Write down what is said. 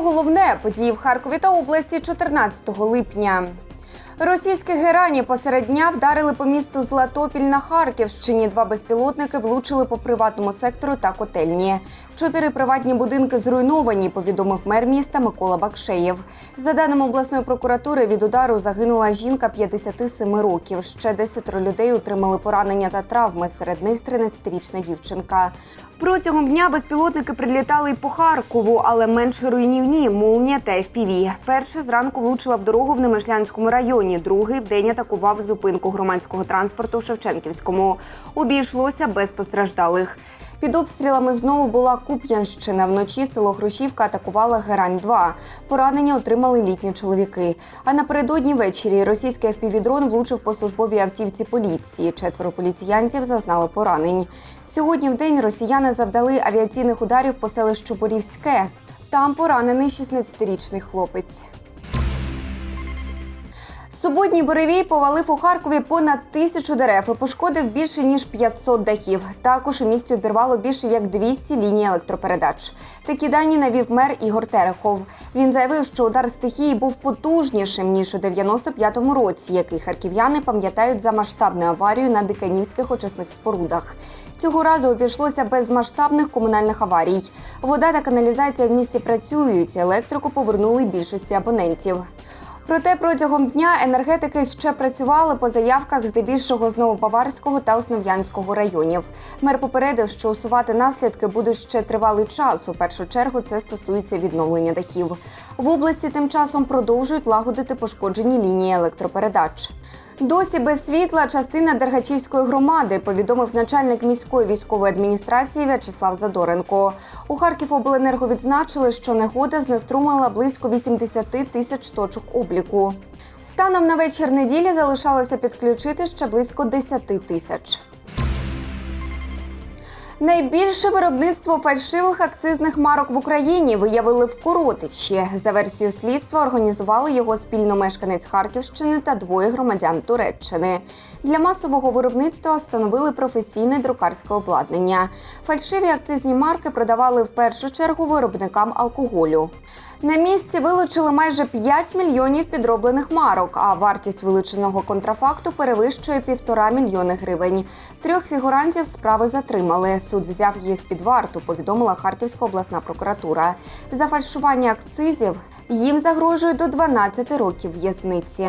головне події в Харкові та області 14 липня. Російські герані посеред дня вдарили по місту Златопіль на Харківщині. Два безпілотники влучили по приватному сектору та котельні. Чотири приватні будинки зруйновані, повідомив мер міста Микола Бакшеєв. За даними обласної прокуратури, від удару загинула жінка 57 років. Ще 10 людей отримали поранення та травми. Серед них 13-річна дівчинка. Протягом дня безпілотники прилітали й по Харкову, але менш руйнівні молнія та FPV. Перше зранку влучила в дорогу в Немишлянському районі. Другий вдень атакував зупинку громадського транспорту в Шевченківському. Обійшлося без постраждалих. Під обстрілами знову була Куп'янщина. Вночі село Грушівка атакувала Герань 2 Поранення отримали літні чоловіки. А напередодні ввечері російський FPV-дрон влучив по службовій автівці поліції. Четверо поліціянтів зазнали поранень. Сьогодні в день росіяни завдали авіаційних ударів по селищу Борівське. Там поранений 16-річний хлопець. Суботній буревій повалив у Харкові понад тисячу дерев і пошкодив більше ніж 500 дахів. Також у місті обірвало більше як 200 ліній електропередач. Такі дані навів мер Ігор Терехов. Він заявив, що удар стихії був потужнішим ніж у 95-му році, який харків'яни пам'ятають за масштабну аварію на диканівських очисних спорудах. Цього разу обійшлося без масштабних комунальних аварій. Вода та каналізація в місті працюють. Електрику повернули більшості абонентів. Проте протягом дня енергетики ще працювали по заявках здебільшого з Новобаварського та Основ'янського районів. Мер попередив, що усувати наслідки будуть ще тривалий час. У першу чергу це стосується відновлення дахів. В області тим часом продовжують лагодити пошкоджені лінії електропередач. Досі без світла частина Дергачівської громади, повідомив начальник міської військової адміністрації В'ячеслав Задоренко. У Харківобленерго відзначили, що негода знеструмила близько 80 тисяч точок обліку. Станом на вечір неділі залишалося підключити ще близько 10 тисяч. Найбільше виробництво фальшивих акцизних марок в Україні виявили в Коротичі. За версією слідства організували його спільно мешканець Харківщини та двоє громадян Туреччини. Для масового виробництва встановили професійне друкарське обладнання. Фальшиві акцизні марки продавали в першу чергу виробникам алкоголю. На місці вилучили майже 5 мільйонів підроблених марок, а вартість вилученого контрафакту перевищує півтора мільйони гривень. Трьох фігурантів справи затримали. Суд взяв їх під варту, повідомила Харківська обласна прокуратура. За фальшування акцизів їм загрожує до 12 років в'язниці.